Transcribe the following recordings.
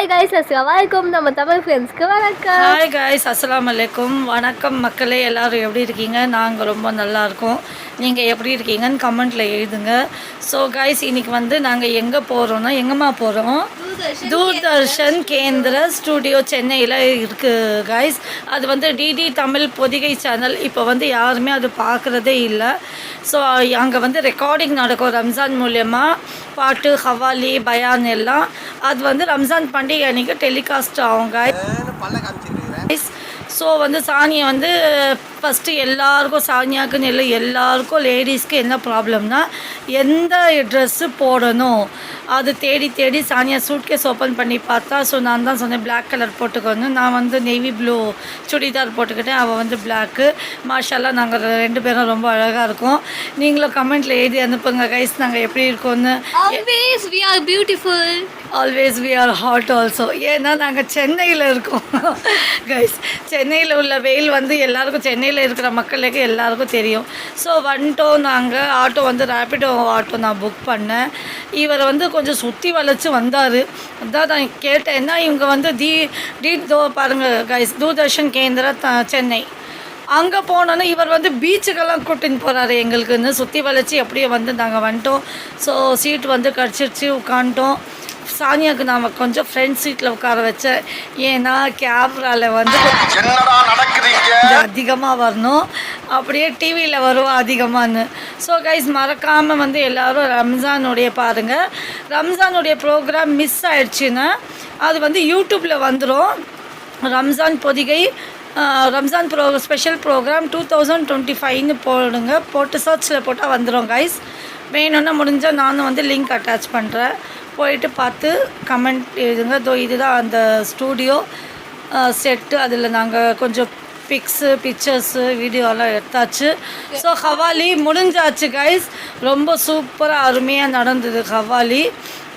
Hi guys அஸ்லாம் நம்ம தமிழ் ஃப்ரெண்ட்ஸ்க்கு வணக்கம். ஹாய் காய்ஸ் அஸ்ஸலாமு அலைக்கும் வணக்கம் மக்களே எல்லாரும் எப்படி இருக்கீங்க? நாங்கள் ரொம்ப நல்லா இருக்கோம். நீங்கள் எப்படி இருக்கீங்கன்னு கமெண்ட்டில் எழுதுங்க. ஸோ காய்ஸ் இன்னைக்கு வந்து நாங்கள் எங்கே போகிறோன்னா எங்கம்மா போகிறோம் தூர்தர்ஷன் கேந்திர ஸ்டூடியோ சென்னையில் இருக்குது காய்ஸ் அது வந்து டிடி தமிழ் பொதிகை சேனல் இப்போ வந்து யாருமே அது பார்க்குறதே இல்லை. ஸோ அங்கே வந்து ரெக்கார்டிங் நடக்கும் ரம்ஜான் மூலயமா. பாட்டு ஹவாலி பயான் எல்லாம். அது வந்து ரம்ஜான் பண்டிகை அன்றைக்கி டெலிகாஸ்ட் ஆகும் ஸோ வந்து சாணியை வந்து ஃபஸ்ட்டு எல்லாருக்கும் சாணியாக்குன்னு இல்லை எல்லாருக்கும் லேடிஸ்க்கு என்ன ப்ராப்ளம்னா எந்த ட்ரெஸ்ஸு போடணும் அது தேடி தேடி சானியா சூட்கேஸ் ஓப்பன் பண்ணி பார்த்தா ஸோ நான் தான் சொன்னேன் பிளாக் கலர் போட்டுக்கணும் நான் வந்து நேவி ப்ளூ சுடிதார் போட்டுக்கிட்டேன் அவள் வந்து பிளாக்கு மாஷாலாம் நாங்கள் ரெண்டு பேரும் ரொம்ப அழகாக இருக்கோம். நீங்களும் கமெண்ட்டில் எழுதி அனுப்புங்க கைஸ் நாங்கள் எப்படி இருக்கோன்னு beautiful always we are hot also ஏன்னா நாங்கள் சென்னையில் இருக்கோம். கைஸ் சென்னையில் உள்ள வெயில் வந்து எல்லாருக்கும் சென்னையில் இருக்கிற மக்களுக்கு எல்லாருக்கும் தெரியும். ஸோ வந்துட்டோம் நாங்கள் ஆட்டோ வந்து ரேப்பிடோ ஆட்டோ நான் புக் பண்ணேன். இவர் வந்து கொஞ்சம் சுற்றி வளைச்சு வந்தார். அதான் நான் கேட்டேன்னா இவங்க வந்து தி டி தோ பாருங்கள் கைஸ் தூர்தர்ஷன் கேந்திரா த சென்னை. அங்கே போனோன்னே இவர் வந்து பீச்சுக்கெல்லாம் கூட்டின்னு போகிறாரு எங்களுக்குன்னு. சுற்றி வளைச்சி அப்படியே வந்து நாங்கள் வந்துட்டோம். ஸோ சீட் வந்து கிடச்சிருச்சு உட்காந்துட்டோம் சானியாவுக்கு நாம் கொஞ்சம் ஃப்ரண்ட் சீட்டில் உட்கார வச்சேன் ஏன்னா கேமராவில் வந்து அதிகமாக வரணும். அப்படியே டிவியில் வரும் அதிகமான்னு. ஸோ கைஸ் மறக்காமல் வந்து எல்லோரும் ரம்ஜானுடைய பாருங்கள் ரம்ஜானுடைய ப்ரோக்ராம் மிஸ் ஆயிடுச்சுன்னா அது வந்து யூடியூப்பில் வந்துடும் Ramzan Podhigai Ramzan bro special programme two thousand twenty ஃபைவ்னு போடுங்க. போட்டு சர்ச்சில் போட்டால் வந்துடும் கைஸ் வேணும்னா முடிஞ்சால் நானும் வந்து லிங்க் அட்டாச் பண்ணுறேன் போயிட்டு பார்த்து கமெண்ட் எழுதுங்க. தோ இதுதான் அந்த ஸ்டூடியோ செட்டு அதில் நாங்கள் கொஞ்சம் பிக்ஸு பிக்சர்ஸு வீடியோலாம் எடுத்தாச்சு. ஸோ ஹவாலி முடிஞ்சாச்சு கைஸ் ரொம்ப சூப்பராக அருமையாக நடந்தது ஹவாலி.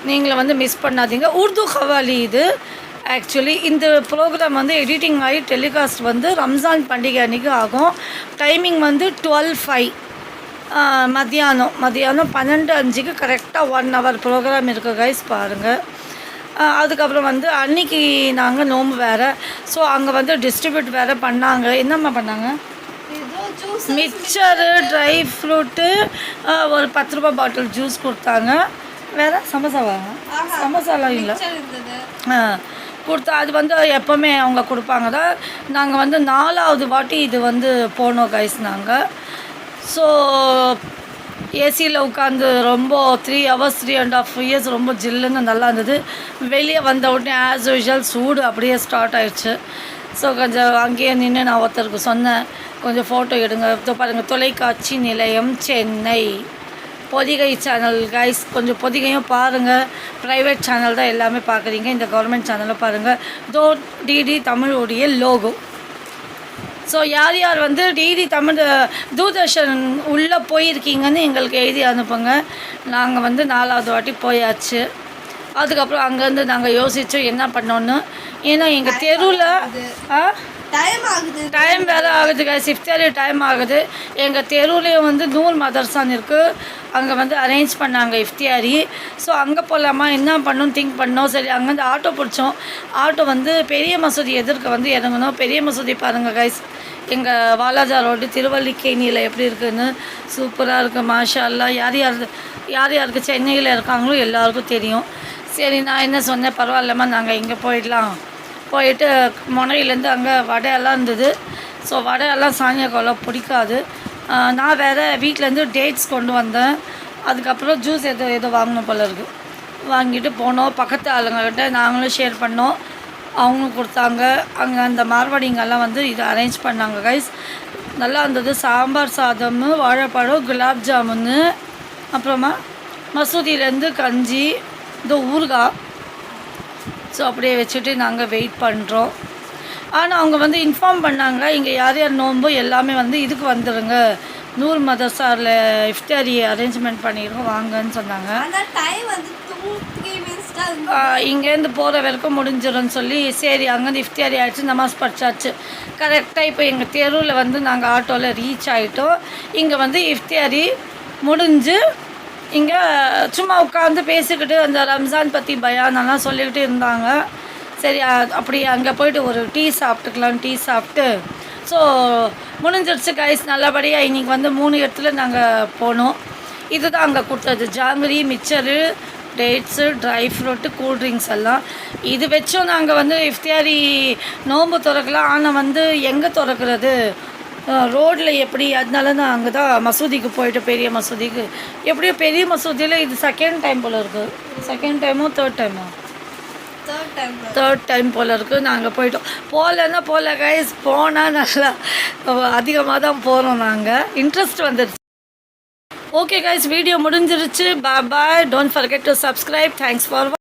நீங்களும் வந்து மிஸ் பண்ணாதீங்க. உருது ஹவாலி இது. ஆக்சுவலி இந்த ப்ரோக்ராம் வந்து எடிட்டிங் ஆகி டெலிகாஸ்ட் வந்து ரம்ஜான் பண்டிகை அன்றைக்கி ஆகும். டைமிங் வந்து டுவெல் ஃபைவ் மத்தியானம். மத்தியானம் பன்னெண்டு அஞ்சுக்கு கரெக்டாக ஒன் ஹவர் ப்ரோக்ராம் இருக்குது கைஸ் பாருங்கள் அதுக்கப்புறம் வந்து அன்னைக்கு நாங்கள் நோம்பு வேறு. ஸோ அங்கே வந்து டிஸ்ட்ரிபியூட் வேறு பண்ணாங்க. என்னம்மா பண்ணாங்க? மிக்சரு ட்ரை ஃப்ரூட்டு ஒரு பத்து ரூபா பாட்டில் ஜூஸ் கொடுத்தாங்க. வேறு சமோசாவா? சமோசாலாம் இல்லை. ஆ கொடுத்தா அது வந்து எப்போவுமே அவங்க கொடுப்பாங்க. தான் நாங்கள் வந்து நாலாவது வாட்டி இது வந்து போனோம் கைஸ் நாங்கள் ஸோ ஏசியில் உட்காந்து ரொம்ப three hours three and half years ரொம்ப ஜில்லுன்னு நல்லா இருந்தது. வெளியே வந்த உடனே ஆஸ் யூஷுவல் சூடு அப்படியே ஸ்டார்ட் ஆயிடுச்சு. ஸோ கொஞ்சம் அங்கேயே நின்று நான் ஒருத்தருக்கு சொன்னேன் கொஞ்சம் ஃபோட்டோ எடுங்க. இதோ பாருங்கள் தொலைக்காட்சி நிலையம் சென்னை. பொதிகை சேனல் கைஸ் கொஞ்சம் பொதிகையும் பாருங்கள் ப்ரைவேட் சேனல் தான் எல்லாமே பார்க்குறீங்க. இந்த கவர்மெண்ட் சேனலும் பாருங்கள் தோ டிடி தமிழுடைய லோகோ ஸோ யார் யார் வந்து டிடி தமிழ் தூர்தர்ஷன் உள்ளே போயிருக்கீங்கன்னு எங்களுக்கு எழுதி அனுப்புங்க. நாங்கள் வந்து நாலாவது வாட்டி போயாச்சு. அதுக்கப்புறம் அங்கேருந்து நாங்கள் யோசித்தோம் என்ன பண்ணோன்னு ஏன்னா எங்கள் தெருவில் ஆ? டைம் ஆகுது. டைம் வேறு ஆகுது சிஃப்தாரி டைம் ஆகுது. எங்கள் தெருவுலேயும் வந்து நூல் மதர்சான் இருக்குது அங்கே வந்து அரேஞ்ச் பண்ணாங்க இஃப்தியாரி. ஸோ அங்கே போகலாமா என்ன பண்ணணும் திங்க் பண்ணோம். சரி அங்கேருந்து ஆட்டோ பிடிச்சோம். ஆட்டோ வந்து பெரிய மசூதி எதிர்க்க வந்து இறங்கணும் பெரிய மசூதி பாருங்கள் கைஸ் எங்கள் வாலாஜா ரோடு திருவல்லிக்கேணியில் எப்படி இருக்குதுன்னு சூப்பராக இருக்குது மாஷா எல்லாம் யார் யார் யார் யாருக்கு சென்னையில் இருக்காங்களோ எல்லாருக்கும் தெரியும். சரி நான் என்ன சொன்னேன்? பரவாயில்லம்மா நாங்கள் இங்கே போயிடலாம். போயிட்டு முனையிலேருந்து அங்கே வடையெல்லாம் இருந்தது. ஸோ வடையெல்லாம் சாயங்காலம் பிடிக்காது. நான் வேறு வீட்டிலேருந்து டேட்ஸ் கொண்டு வந்தேன். அதுக்கப்புறம் ஜூஸ் ஏதோ ஏதோ வாங்கணும் போல இருக்குது வாங்கிட்டு போனோம். பக்கத்து ஆளுங்கக்கிட்ட நாங்களும் ஷேர் பண்ணோம். அவங்களும் கொடுத்தாங்க. அங்கே அந்த மார்வாடிங்கெல்லாம் வந்து இதை அரேஞ்ச் பண்ணாங்க கைஸ் நல்லா இருந்தது. சாம்பார் சாதம் வாழைப்பழம் குலாப் ஜாமுன்னு அப்புறமா மசூதியிலேருந்து கஞ்சி இந்த ஊறுகாய். ஸோ அப்படியே வச்சுட்டு நாங்கள் வெயிட் பண்ணுறோம் ஆனால் அவங்க வந்து இன்ஃபார்ம் பண்ணாங்க இங்கே யார் யார் நோம்போ எல்லாமே வந்து இதுக்கு வந்துடுங்க நூர் மதர்சாரில் இஃப்தாரி அரேஞ்ச்மெண்ட் பண்ணிடுறோம் வாங்கன்னு சொன்னாங்க. இங்கேருந்து போகிற வரைக்கும் முடிஞ்சிடும்னு சொல்லி சரி அங்கேருந்து இஃப்தியாரி ஆகிடுச்சு நமாஸ் படிச்சாச்சு. கரெக்டாக இப்போ எங்கள் தெருவில் வந்து நாங்கள் ஆட்டோவில் ரீச் ஆகிட்டோம் இங்கே வந்து இஃப்தியாரி முடிஞ்சு இங்கே சும்மா உட்காந்து பேசிக்கிட்டு அந்த ரம்ஜான் பற்றி பயானெல்லாம் சொல்லிக்கிட்டு இருந்தாங்க. சரி அப்படி அங்கே போயிட்டு ஒரு டீ சாப்பிட்டுக்கலாம் டீ சாப்பிட்டு ஸோ முடிஞ்சிருச்சு கைஸ் நல்லபடியாக இன்றைக்கி வந்து மூணு இடத்துல நாங்கள் போனோம். இதுதான் அங்கே கொடுத்தது. Jangiri mixture dates dry fruit cool drinks எல்லாம். இது வச்சும் நாங்கள் வந்து இஃப்தியாரி நோன்பு திறக்கலாம் ஆனால் வந்து எங்கே திறக்கிறது? ரோட்டில் எப்படி அதனால நான் அங்கே தான் மசூதிக்கு போயிட்டு பெரிய மசூதிக்கு. எப்படியோ பெரிய மசூதியில் இது செகண்ட் டைம் போல் இருக்குது செகண்ட் டைமோ தேர்ட் டைமோ தேர்ட் டைம் தேர்ட் டைம் போல். இருக்குது நாங்கள் போயிட்டோம். போகலன்னா போகல கைஸ் போனால் நல்லா அதிகமாக தான் போகிறோம் நாங்கள் இன்ட்ரெஸ்ட் வந்துடுச்சு ஓகே கைஸ் வீடியோ முடிஞ்சிருச்சு. Bye bye don't forget to subscribe thanks for